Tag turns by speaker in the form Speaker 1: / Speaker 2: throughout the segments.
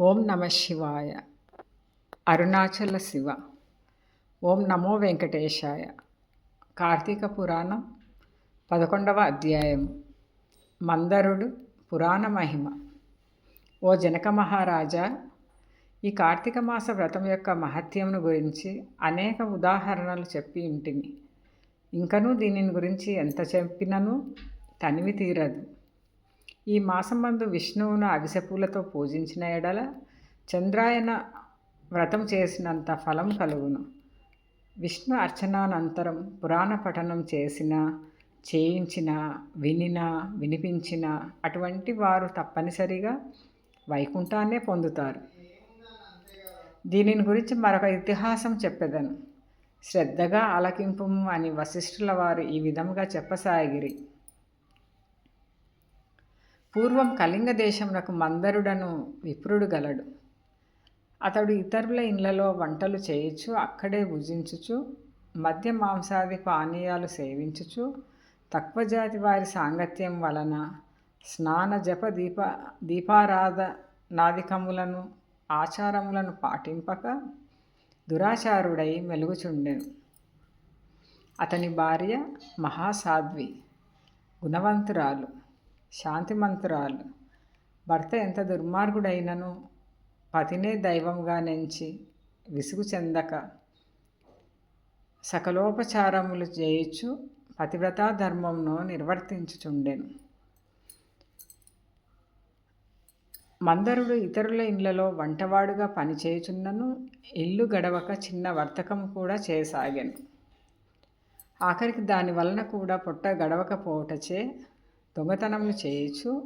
Speaker 1: ఓం నమ శివాయ. అరుణాచల శివ. ఓం నమో వెంకటేశాయ. కార్తీక పురాణం పదకొండవ అధ్యాయం. మందరుడు పురాణ మహిమ. ఓ జనక మహారాజా ఈ కార్తీక మాస వ్రతం యొక్క మహత్యంను గురించి అనేక ఉదాహరణలు చెప్పి ఇంటిని. ఇంకనూ దీనిని గురించి ఎంత చెప్పినను తనివి తీరదు. ఈ మాసమందు విష్ణువును అవిసెపూలతో పూజించిన ఎడల చంద్రాయన వ్రతం చేసినంత ఫలం కలుగును. విష్ణు అర్చనానంతరం పురాణ పఠనం చేసిన చేయించిన వినిన వినిపించిన అటువంటి వారు తప్పనిసరిగా వైకుంఠాన్నే పొందుతారు. దీనిని గురించి మరొక ఇతిహాసం చెప్పెదను. శ్రద్ధగా ఆలకింపు అని వశిష్ఠుల వారు ఈ విధముగా చెప్పసాగిరి. పూర్వం కళింగ దేశమునకు మందరుడను విప్రుడు గలడు. అతడు ఇతరుల ఇండ్లలో వంటలు చేయుచు అక్కడే భుజించుచు మద్య మాంసాది పానీయాలు సేవించుచు తక్కువ జాతి వారి సాంగత్యం వలన స్నాన జప దీప దీపారాధ నాదికములను ఆచారములను పాటింపక దురాచారుడై మెలుగుచుండెను. అతని భార్య మహాసాధ్వి గుణవంతురాలు. శాంతిమంతురాలు భర్త ఎంత దుర్మార్గుడైనను పతినే దైవంగా నెంచి విసుగు చెందక సకలోపచారములు చేయొచ్చు పతివ్రతా ధర్మంను నిర్వర్తించుచుండెను. మందరుడు ఇతరుల ఇండ్లలో వంటవాడుగా పనిచేయుచున్నను ఇల్లు గడవక చిన్న వర్తకం కూడా చేయసాగాను. ఆఖరికి దాని వలన కూడా పొట్ట గడవకపోవటచే దొంగతనములు చేయుచు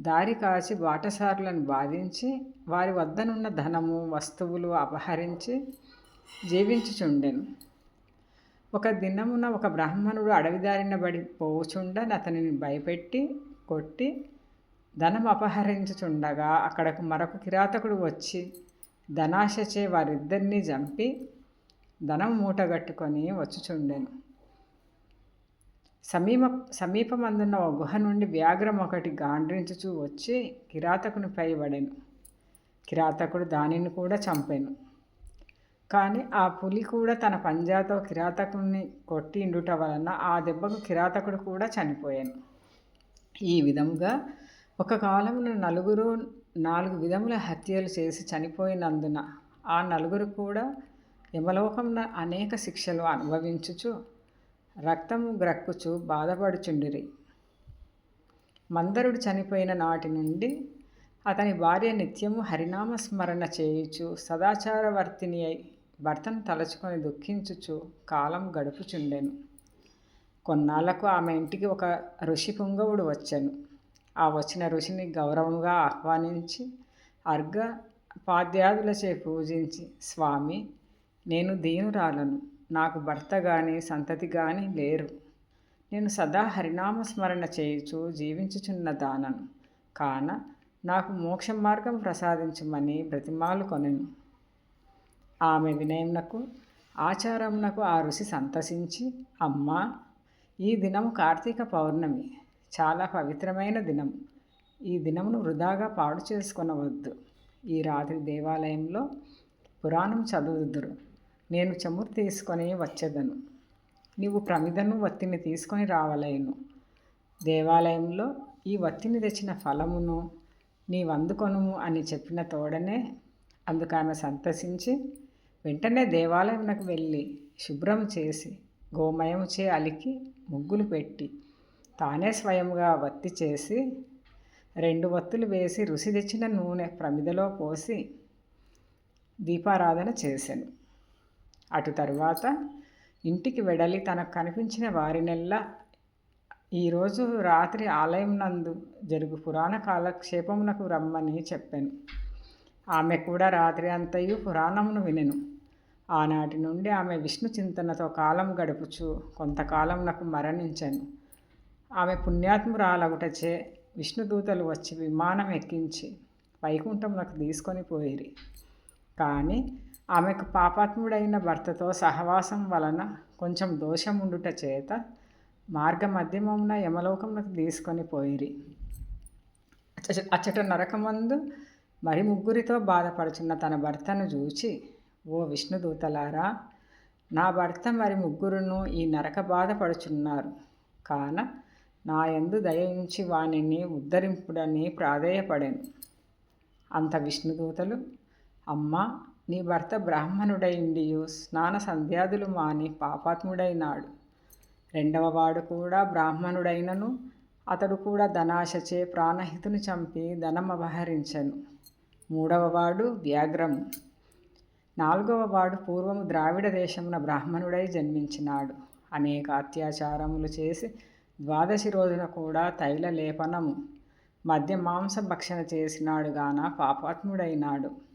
Speaker 1: దారి కాచి బాటసారులను బాధించి వారి వద్దనున్న ధనము వస్తువులు అపహరించి జీవించుచుండెను. ఒక దినమున ఒక బ్రాహ్మణుడు అడవిదారిన బడి పోవుచుండని. అతనిని భయపెట్టి కొట్టి ధనం అపహరించుచుండగా అక్కడకు మరొక కిరాతకుడు వచ్చి ధనాశచే వారిద్దరినీ చంపి ధనం మూటగట్టుకొని వచ్చుచుండెను. సమీప సమీపమందున్న ఒక గుహ నుండి వ్యాఘ్రం ఒకటి గాండ్రించుచూ వచ్చి కిరాతకునిపై పడెను. కిరాతకుడు దానిని కూడా చంపాను. కానీ ఆ పులి కూడా తన పంజాతో కిరాతకుని కొట్టి ఇండుట వలన ఆ దెబ్బకు కిరాతకుడు కూడా చనిపోయాను. ఈ విధముగా ఒక కాలంలో నలుగురు నాలుగు విధముల హత్యలు చేసి చనిపోయినందున ఆ నలుగురు కూడా యమలోకం అనేక శిక్షలు అనుభవించుచు రక్తము గ్రక్కుచు బాధపడుచుండిరి. మందరుడు చనిపోయిన నాటి నుండి అతని భార్య నిత్యము హరినామ స్మరణ చేయుచు సదాచారవర్తిని అయి భర్తను తలుచుకొని దుఃఖించుచు కాలం గడుపుచుండెను. కొన్నాళ్ళకు ఆమె ఇంటికి ఒక ఋషి పుంగవుడు వచ్చాను. ఆ వచ్చిన ఋషిని గౌరవంగా ఆహ్వానించి అర్ఘ పాద్యాదులచే పూజించి స్వామి నేను దీనురాలను. నాకు భర్త కానీ సంతతి కానీ లేరు. నేను సదా హరినామస్మరణ చేయుచు జీవించుచున్న దానను. కాన నాకు మోక్ష మార్గం ప్రసాదించమని బ్రతిమాలు కొనెను. ఆమె వినయమునకు ఆచారమునకు ఆ ఋషి సంతసించి అమ్మా ఈ దినము కార్తీక పౌర్ణమి. చాలా పవిత్రమైన దినం ఈ దినమును వృధాగా పాడు చేసుకొనవద్దు. ఈ రాత్రి దేవాలయంలో పురాణం చదువుదురు. నేను చమురు తీసుకొని వచ్చేదను. నీవు ప్రమిదను వత్తిని తీసుకొని రావలేను. దేవాలయంలో ఈ వత్తిని తెచ్చిన ఫలమును నీవందుకొనుము అని చెప్పిన తోడనే అందుకు ఆమె సంతసించి వెంటనే దేవాలయంకు వెళ్ళి శుభ్రం చేసి గోమయము చే అలికి ముగ్గులు పెట్టి తానే స్వయంగా వత్తి చేసి రెండు వత్తులు వేసి రుసి తెచ్చిన నూనె ప్రమిదలో పోసి దీపారాధన చేశాను అటు తరువాత ఇంటికి వెడలి తనకు కనిపించిన వారినెల్లా ఈరోజు రాత్రి ఆలయం నందు జరుగు పురాణ కాలక్షేపమునకు రమ్మని చెప్పాను. ఆమె కూడా రాత్రి అంతయు పురాణమును వినెను. ఆనాటి నుండి ఆమె విష్ణు చింతనతో కాలం గడుపుచు కొంతకాలం నాకు మరణించాను. ఆమె పుణ్యాత్మురాలగుటచే విష్ణుదూతలు వచ్చి విమానం ఎక్కించి వైకుంఠమునకు తీసుకొని పోయిరి. కానీ ఆమెకు పాపాత్ముడైన భర్తతో సహవాసం వలన కొంచెం దోషం ఉండుట చేత మార్గ మధ్యమమున యమలోకమునకు తీసుకొని పోయిరి. అచ్చట నరకమందు మరి ముగ్గురితో బాధపడుచున్న తన భర్తను చూచి ఓ విష్ణుదూతలారా నా భర్త మరి ముగ్గురును ఈ నరక బాధపడుచున్నారు. కాన నా ఎందు దయించి వానిని ఉద్ధరింపుడని ప్రాధేయపడాను. అంత విష్ణుదూతలు అమ్మ నీ భర్త బ్రాహ్మణుడైండియు స్నాన సంధ్యాదులు మాని పాపాత్ముడైనాడు. రెండవ వాడు కూడా బ్రాహ్మణుడైనను అతడు కూడా ధనాశచే ప్రాణహితుని చంపి ధనం అపహరించను మూడవ వాడు వ్యాఘ్రము నాలుగవ వాడు పూర్వము ద్రావిడ దేశమున బ్రాహ్మణుడై జన్మించినాడు. అనేక అత్యాచారములు చేసి ద్వాదశి రోజున కూడా తైల లేపనము మధ్య మాంస భక్షణ చేసినాడు గాన పాపాత్ముడైనాడు.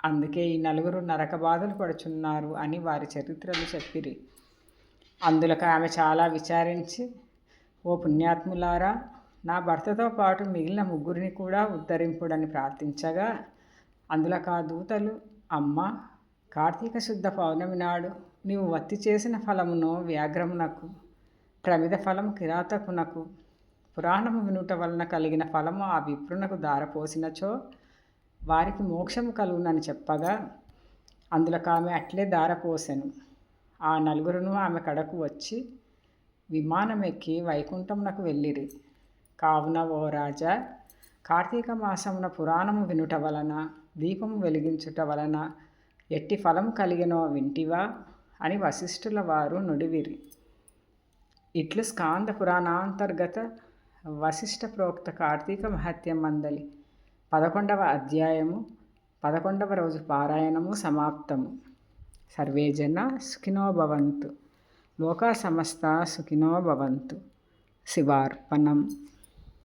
Speaker 1: అందుకే ఈ నలుగురు నరక బాధలు పడుచున్నారు అని వారి చరిత్రలు చెప్పిరి. అందులకు ఆమె చాలా విచారించి ఓ పుణ్యాత్ములారా నా భర్తతో పాటు మిగిలిన ముగ్గురిని కూడా ఉద్ధరింపుడని ప్రార్థించగా అందులకు ఆ దూతలు అమ్మ కార్తీక శుద్ధ పౌర్ణమి నాడు నీవు వత్తి చేసిన ఫలమును వ్యాఘ్రమునకు ప్రమిద ఫలము కిరాతకునకు పురాణము వినుట వలన కలిగిన ఫలము ఆ విప్రునకు దారపోసినచో వారికి మోక్షం కలుగునని చెప్పగా అందులోకి ఆమె అట్లే దారపోసెను ఆ నలుగురును ఆమె కడకు వచ్చి విమానం ఎక్కి వైకుంఠంనకు వెళ్ళిరి. కావున ఓ రాజా కార్తీక మాసమున పురాణము వినుట వలన దీపము వెలిగించుట వలన ఎట్టి ఫలం కలిగినో వింటివా? అని వశిష్ఠుల వారు నుడివిరి. ఇట్లు స్కాంద పురాణాంతర్గత వశిష్ఠ ప్రోక్త కార్తీక మహత్యం మందలి. పదకొండవ అధ్యాయము పదకొండవ రోజు పారాయణము సమాప్తము. సర్వే జన సుఖినో భవంతు. లోకా సమస్త సుఖినో భవంతు. శివార్పణం.